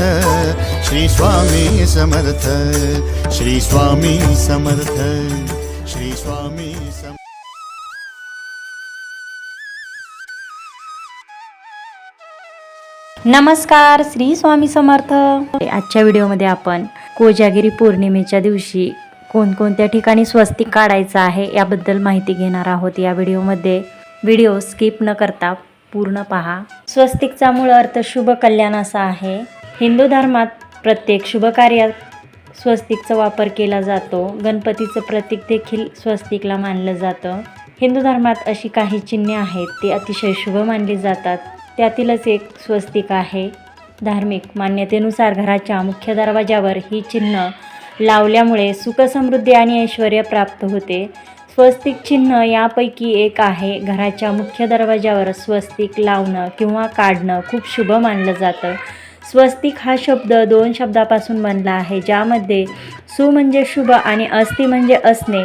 समर्थ श्री स्वामी समर्थ श्री स्वामी समर्थ श्री स्वामी समर्थ नमस्कार श्री स्वामी समर्थ. आजच्या व्हिडिओमध्ये आपण कोजागिरी पौर्णिमेच्या दिवशी कोणकोणत्या ठिकाणी स्वस्तिक काढायचं आहे याबद्दल माहिती घेणार आहोत या व्हिडिओमध्ये. व्हिडिओ स्किप न करता पूर्ण पहा. स्वस्तिकचा मूळ अर्थ शुभ कल्याण असा आहे. हिंदू धर्मात प्रत्येक शुभकार्यात स्वस्तिकचा वापर केला जातो. गणपतीचं प्रतीक देखील स्वस्तिकला मानलं जातं. हिंदू धर्मात अशी काही चिन्हे आहेत ती अतिशय शुभ मानली जातात. त्यातीलच एक स्वस्तिक आहे. धार्मिक मान्यतेनुसार घराच्या मुख्य दरवाजावर ही चिन्ह लावल्यामुळे सुखसमृद्धी आणि ऐश्वर प्राप्त होते. स्वस्तिक चिन्ह यापैकी एक आहे. घराच्या मुख्य दरवाजावर स्वस्तिक लावणं किंवा काढणं खूप शुभ मानलं जातं. स्वस्तिक हा शब्द दोन शब्दापासून बनला आहे ज्यामध्ये सु म्हणजे शुभ आणि अस्ति म्हणजे असणे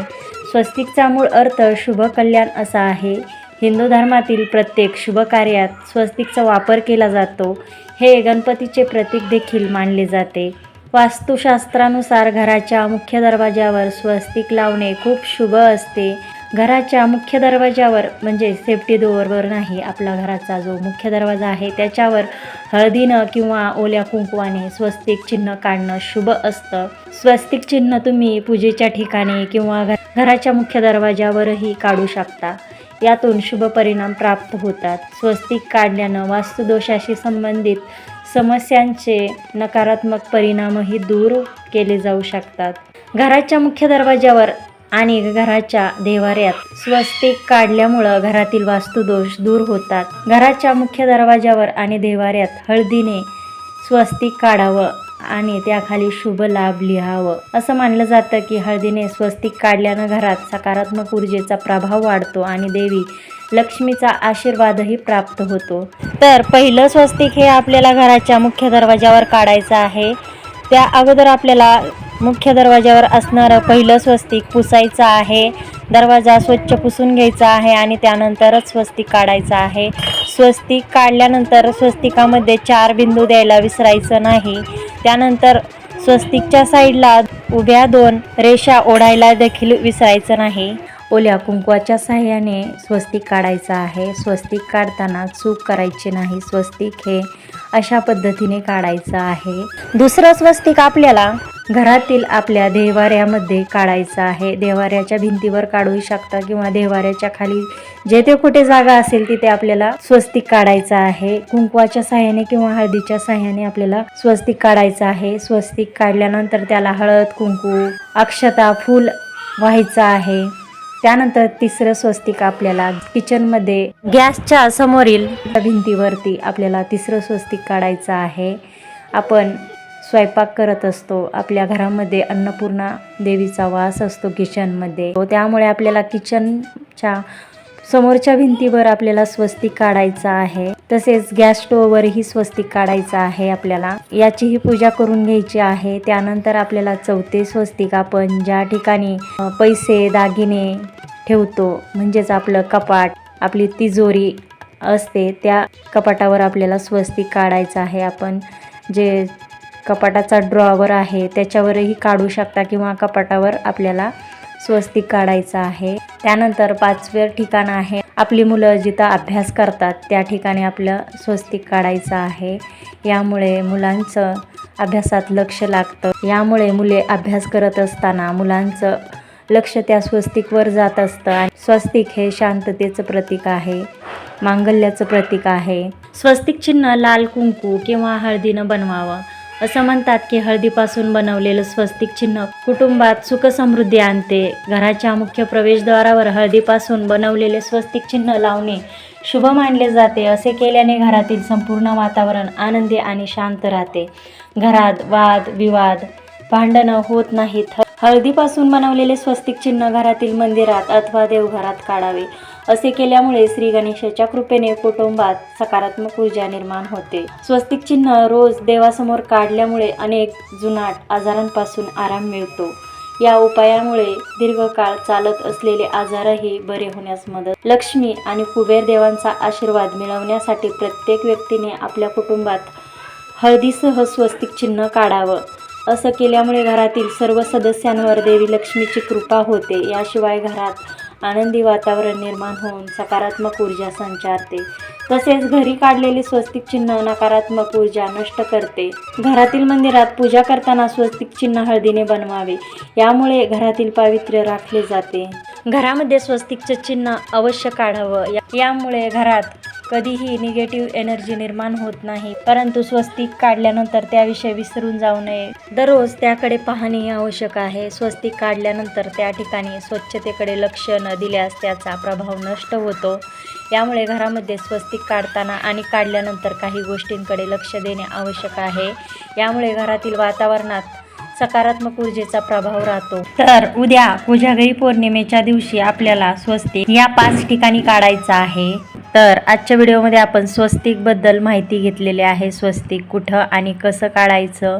स्वस्तिकचा मूळ अर्थ शुभ कल्याण असा आहे. हिंदू धर्मातील प्रत्येक शुभ कार्यात स्वस्तिकचा वापर केला जातो. हे गणपतीचे प्रतीक देखील मानले जाते. वास्तुशास्त्रानुसार घराच्या मुख्य दरवाज्यावर स्वस्तिक लावणे खूप शुभ असते. घराच्या मुख्य दरवाजावर म्हणजे सेफ्टी डोअरवर नाही आपला घराचा जो मुख्य दरवाजा आहे त्याच्यावर हळदीनं किंवा ओल्या कुंकवाने स्वस्तिक चिन्ह काढणं शुभ असतं. स्वस्तिक चिन्ह तुम्ही पूजेच्या ठिकाणी किंवा घराच्या मुख्य दरवाजावरही काढू शकता. यातून शुभ परिणाम प्राप्त होतात. स्वस्तिक काढल्यानं वास्तुदोषाशी संबंधित समस्यांचे नकारात्मक परिणामही दूर केले जाऊ शकतात. घराच्या मुख्य दरवाजावर आणि घराच्या देवाऱ्यात स्वस्तिक काढल्यामुळं घरातील वास्तुदोष दूर होतात. घराच्या मुख्य दरवाजावर आणि देवाऱ्यात हळदीने स्वस्तिक काढावं आणि त्याखाली शुभ लाभ लिहावं. असं मानलं जातं की हळदीने स्वस्तिक काढल्यानं घरात सकारात्मक ऊर्जेचा प्रभाव वाढतो आणि देवी लक्ष्मीचा आशीर्वादही प्राप्त होतो. तर पहिलं स्वस्तिक हे आपल्याला घराच्या मुख्य दरवाजावर काढायचं आहे. त्या अगोदर आपल्याला मुख्य दरवाजावर असणारं पहिलं स्वस्तिक पुसायचं आहे. दरवाजा स्वच्छ पुसून घ्यायचा आहे आणि त्यानंतरच स्वस्तिक काढायचं आहे. स्वस्तिक काढल्यानंतर स्वस्तिकामध्ये चार बिंदू द्यायला विसरायचं नाही. त्यानंतर स्वस्तिकच्या साईडला उभ्या दोन रेषा ओढायला देखील विसरायचं नाही. ओल्या कुंकवाच्या साह्याने स्वस्तिक काढायचं आहे. स्वस्तिक काढताना चूक करायची नाही. स्वस्तिक हे अशा पद्धतीने काढायचं आहे. दुसरं स्वस्तिक आपल्याला घरातील आपल्या देवाऱ्यामध्ये काढायचं आहे. देवाऱ्याच्या भिंतीवर काढू शकता किंवा देवाऱ्याच्या खाली जेथे कुठे जागा असेल तिथे आपल्याला स्वस्तिक काढायचं आहे. कुंकवाच्या साह्याने किंवा हळदीच्या साह्याने आपल्याला स्वस्तिक काढायचं आहे. स्वस्तिक काढल्यानंतर त्याला हळद कुंकू अक्षता फूल व्हायचं आहे. त्यानंतर तिसरं स्वस्तिक आपल्याला किचनमध्ये गॅसच्या समोरील भिंतीवरती आपल्याला तिसरं स्वस्तिक काढायचं आहे. आपण स्वयंपाक करत असतो. आपल्या घरामध्ये अन्नपूर्णा देवीचा वास असतो किचनमध्ये. त्यामुळे आपल्याला किचनच्या समोरच्या भिंतीवर आपल्याला स्वस्तिक काढायचं आहे. तसेच गॅस स्टोववरही स्वस्तिक काढायचं आहे आपल्याला. याचीही पूजा करून घ्यायची आहे. त्यानंतर आपल्याला चौथे स्वस्तिक आपण ज्या ठिकाणी पैसे दागिने ठेवतो म्हणजेच आपलं कपाट आपली तिजोरी असते त्या कपाटावर आपल्याला स्वस्तिक काढायचं आहे. आपण जे कपाटाचा ड्रॉवर आहे. त्याच्यावरही काढू शकता किंवा कपाटावर आपल्याला स्वस्तिक काढायचं आहे. त्यानंतर पाचवे ठिकाण आहे. आपली मुलं जिथं अभ्यास करतात त्या ठिकाणी आपलं स्वस्तिक काढायचं आहे. यामुळे मुलांचं अभ्यासात लक्ष लागतं. यामुळे मुले अभ्यास करत असताना मुलांचं लक्ष त्या स्वस्तिकवर जात असतं आणि स्वस्तिक हे शांततेचं प्रतीक आहे. मांगल्याचं प्रतीक आहे. स्वस्तिक चिन्ह लाल कुंकू किंवा हळदीनं बनवावं. असं म्हणतात की हळदीपासून बनवलेलं स्वस्तिक चिन्ह कुटुंबात सुखसमृद्धी आणते. घराच्या मुख्य प्रवेशद्वारावर हळदीपासून बनवलेले स्वस्तिक चिन्ह लावणे शुभ मानले जाते. असे केल्याने घरातील संपूर्ण वातावरण आनंदी आणि शांत राहते. घरात वाद विवाद भांडणं होत नाहीत. हळदीपासून बनवलेले स्वस्तिक चिन्ह घरातील मंदिरात अथवा देवघरात काढावे. असे केल्यामुळे श्री गणेशाच्या कृपेने कुटुंबात सकारात्मक ऊर्जा निर्माण होते. स्वस्तिक चिन्ह रोज देवासमोर काढल्यामुळे अनेक जुनाट आजारांपासून आराम मिळतो. या उपायामुळे दीर्घकाळ चालत असलेले आजारही बरे होण्यास मदत. लक्ष्मी आणि कुबेर देवांचा आशीर्वाद मिळवण्यासाठी प्रत्येक व्यक्तीने आपल्या कुटुंबात हळदीसह स्वस्तिक चिन्ह काढावं. असं केल्यामुळे घरातील सर्व सदस्यांवर देवी लक्ष्मीची कृपा होते. याशिवाय घरात आनंदी वातावरण निर्माण होऊन सकारात्मक ऊर्जा संचारते. तसेच घरी काढलेली स्वस्तिक चिन्ह नकारात्मक ऊर्जा नष्ट करते. घरातील मंदिरात पूजा करताना स्वस्तिक चिन्ह हळदीने बनवावे. यामुळे घरातील पावित्र्य राखले जाते. घरामध्ये स्वस्तिकचं चिन्ह अवश्य काढावं. या- यामुळे घरात कधीही निगेटिव्ह एनर्जी निर्माण होत नाही. परंतु स्वस्तिक काढल्यानंतर त्याविषयी विसरून जाऊ नये. दररोज त्याकडे पाहणे आवश्यक आहे. स्वस्तिक काढल्यानंतर त्या ठिकाणी स्वच्छतेकडे लक्ष न दिल्यास त्याचा प्रभाव नष्ट होतो. यामुळे घरामध्ये स्वस्तिक काढताना आणि काढल्यानंतर काही गोष्टींकडे लक्ष देणे आवश्यक आहे. यामुळे घरातील वातावरणात सकारात्मक ऊर्जेचा प्रभाव राहतो. तर उद्या कोजागरी पौर्णिमेच्या दिवशी आपल्याला स्वस्तिक या पाच ठिकाणी काढायचं आहे. तर आजच्या व्हिडिओमध्ये आपण स्वस्तिकबद्दल माहिती घेतलेली आहे. स्वस्तिक कुठं आणि कसं काढायचं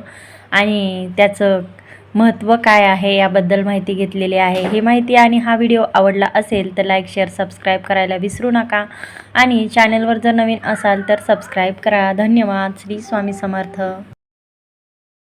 आणि त्याचं महत्त्व काय आहे याबद्दल माहिती घेतलेली आहे. ही माहिती आणि हा व्हिडिओ आवडला असेल तर लाईक शेअर सबस्क्राईब करायला विसरू नका. आणि चॅनलवर जर नवीन असाल तर सबस्क्राईब करा. धन्यवाद. श्री स्वामी समर्थ.